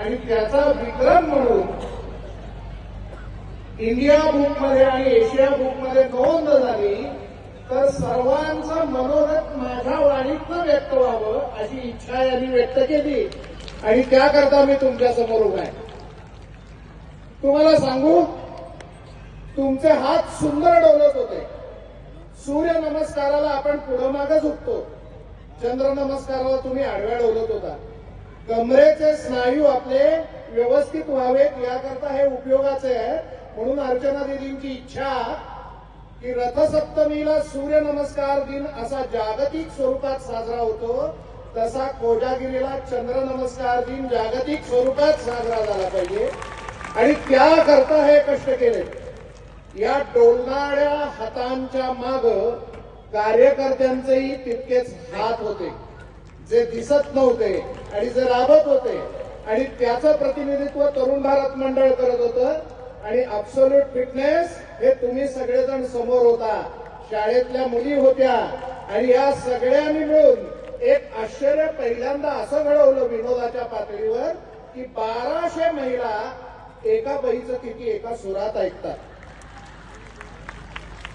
आणि त्याचा विक्रम म्हणून इंडिया बुकमध्ये आणि एशिया बुकमध्ये नोंद झाली तर सर्वांचं मनोरथ माझ्या वाणीतनं व्यक्त व्हावं अशी इच्छा यांनी व्यक्त केली. आणि त्याकरता मी तुमच्यासमोर उभा आहे. तुम्हाला सांगू तुमचे हात सुंदर डोलत होते. सूर्य नमस्काराला आपण पुढं मागं झुकतो. चंद्र नमस्काराला तुम्ही आडव्या डोलत होता. कमरेचे स्नायू आपले व्यवस्थित व्हावेत याकरता हे उपयोगाचे आहे. म्हणून अर्चना दिदींची इच्छा की रथसप्तमीला सूर्यनमस्कार दिन असा जागतिक स्वरूपात साजरा होतो तसा कोजागिरीला चंद्र नमस्कार दिन जागतिक स्वरूपात साजरा झाला पाहिजे. आणि त्याकरता हे कष्ट केले. या डोलणाऱ्या हातांच्या माग कार्यकर्त्यांचेही तितकेच हात होते. जे दिसत नव्हते आणि जे राबत होते. आणि त्याचं प्रतिनिधित्व तरुण भारत मंडळ करत होतं. आणि अब्सोल्यूट फिटनेस हे तुम्ही सगळेजण समोर होता. शाळेतल्या मुली होत्या. आणि या सगळ्यांनी मिळून एक आश्चर्य पहिल्यांदा असं घडवलं विनोदाच्या पातळीवर की बाराशे महिला एका बहीचं किती एका सुरात ऐकतात.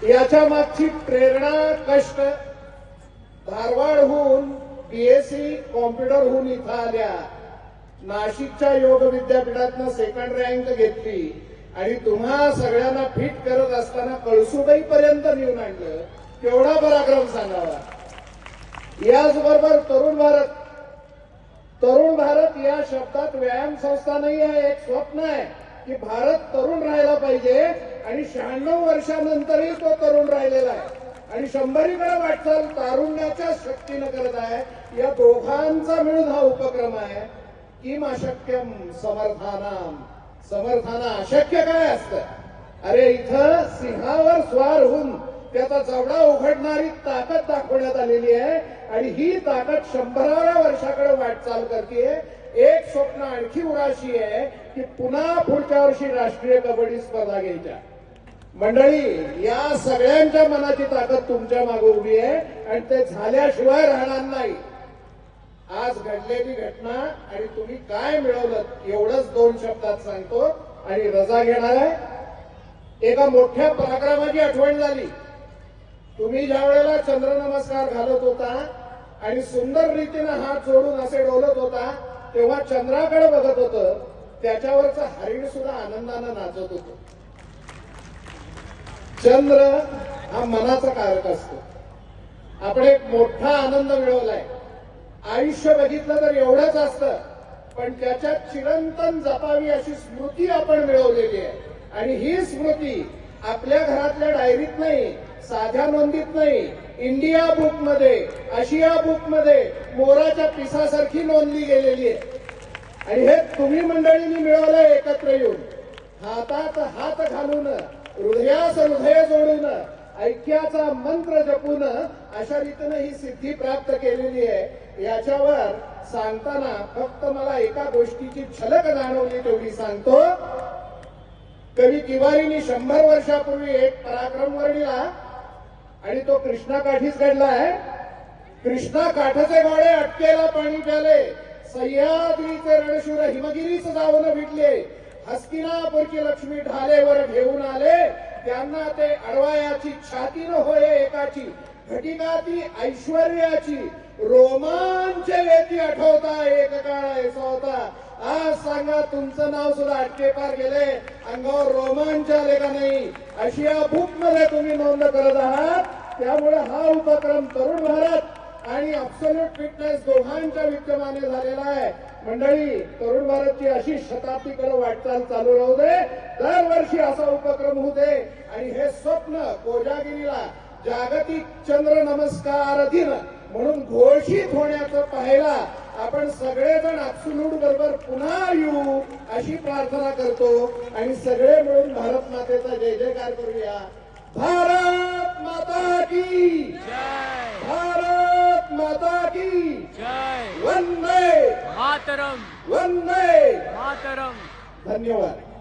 याच्या मागची प्रेरणा कष्ट धारवाडहून बीएससी कॉम्प्युटरहून इथं आल्या. नाशिकच्या योग विद्यापीठातनं सेकंड रँक घेतली. आणि तुम्हा सगळ्यांना फिट करत असताना कळसुबाई पर्यंत नेऊन आणलं. केवढा पराक्रम सांगावा. याचबरोबर तरुण भारत. तरुण भारत या शब्दात व्यायाम संस्था नाही आहे एक स्वप्न आहे की भारत तरुण राहायला पाहिजे आणि शहाण्णव वर्षानंतरही तो तरुण राहिलेला आहे. आणि शंभरीकडे वाटचाल तारुण्याच्या शक्तीनं करत आहे. या दोघांचा मिळून हा उपक्रम आहे. किम अशक्यम समर्थाना समर्थाना अशक्य काय असतं? अरे इथं सिंहावर स्वार होऊन त्याचा जवडा उघडणारी ताकद दाखवण्यात आलेली आहे. आणि ही ताकद शंभराव्या वर्षाकडे वाटचाल करते एक स्वप्न आणखी उराशी आहे की पुन्हा पुढच्या वर्षी राष्ट्रीय कबड्डी स्पर्धा घ्यायच्या. मंडळी या सगळ्यांच्या मनाची ताकद तुमच्या मागे उभी आहे आणि ते झाल्याशिवाय राहणार नाही. आज घडलेली घटना आणि तुम्ही काय मिळवलं एवढंच दोन शब्दात सांगतो आणि रजा घेणार आहे. एका मोठ्या पराक्रमाची आठवण झाली. तुम्ही ज्या वेळेला चंद्र नमस्कार घालत होता आणि सुंदर रीतीनं हात जोडून असे डोलत होता तेव्हा चंद्राकडे बघत होतं त्याच्यावरचं हरिण सुद्धा आनंदानं नाचत होतं. चंद्र हा मनाचा कारक असतो. आपण एक मोठा आनंद मिळवलाय. आयुष्य बघितलं तर एवढंच असतं पण त्याच्यात चिरंतन जपावी अशी स्मृती आपण मिळवलेली आहे. आणि ही स्मृती आपल्या घरातल्या डायरीत नाही साध्या नोंदीत नाही इंडिया बुकमध्ये आशिया बुकमध्ये मोराच्या पिसासारखी नोंदली गेलेली आहे. आणि हे तुम्ही मंडळींनी मिळवलंय एकत्र येऊन. हातात हात घालून हृदय जोडून ऐक्याचा मंत्र जपून अशा रीतीनं ही सिद्धी प्राप्त केलेली आहे. याच्यावर सांगताना फक्त मला एका गोष्टीची झलक जाणवली तेवढी सांगतो. कवी तिवारीनी शंभर वर्षापूर्वी एक पराक्रम वर्णिला आणि तो कृष्णा काठीच घडला आहे. कृष्णा काठाचे गोडे अटकेला पाणी प्याले. सह्याद्रीचे रणशूर हिमगिरीच जाऊन भिटले हस्तिनापूरची लक्ष्मी ढालेवर घेऊन आले. त्यांना ते अडवायाची छाती न होय एकाची. घटिकाती ऐश्वर्याची. रोमांच वेती आठवता एक काळ ऐसा होता आज सांगा तुमचं नाव सुद्धा अटके पार गेले. अंगावर रोमांच आले का नाही? आशिया बुकमध्ये तुम्ही नोंद करत आहात. त्यामुळे हा उपक्रम तरुण भारत आणि अब्सोल्यूट फिटनेस दोघांच्या विद्यमाने झालेला आहे. मंडळी तरुण भारतची अशी शताब्दीकडे वाटचाल चालू राहू दे. दरवर्षी असा उपक्रम होऊ दे. आणि हे स्वप्न कोजागिरीला जागतिक चंद्र नमस्कार दिन म्हणून घोषित होण्याचं पाहायला आपण सगळेजण अब्सुलूट बरोबर पुन्हा येऊ अशी प्रार्थना करतो. आणि सगळे मिळून भारत मातेचा जय जयकार करूया. भारत माता की भारत माता की जय वंदे मातरम। वंदे! मातरम। धन्यवाद।